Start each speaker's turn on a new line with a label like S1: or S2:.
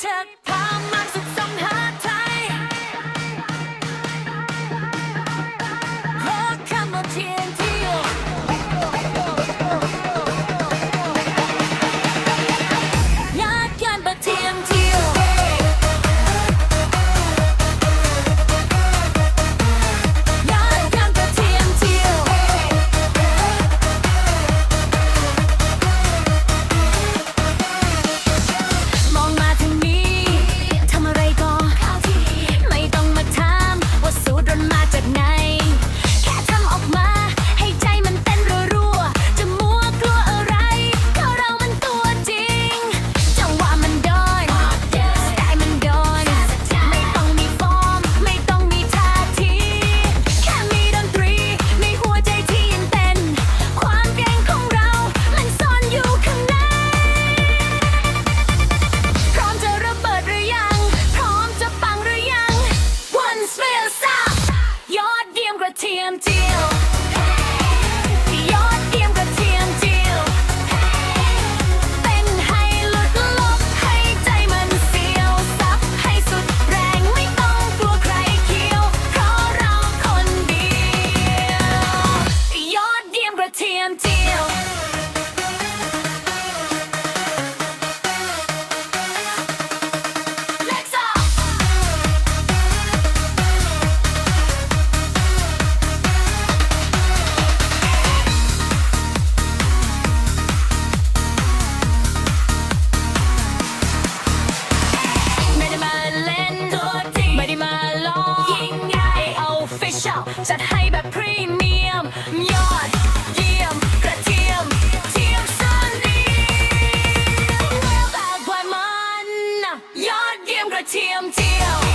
S1: เธอพามา damn deal. จัดให้แบบพรีเมียม ยอดเยี่ยมกระเทียมเทียมซันดีเวลแบบไวมัน ยอดเยี่ยมกระเทียมเทียม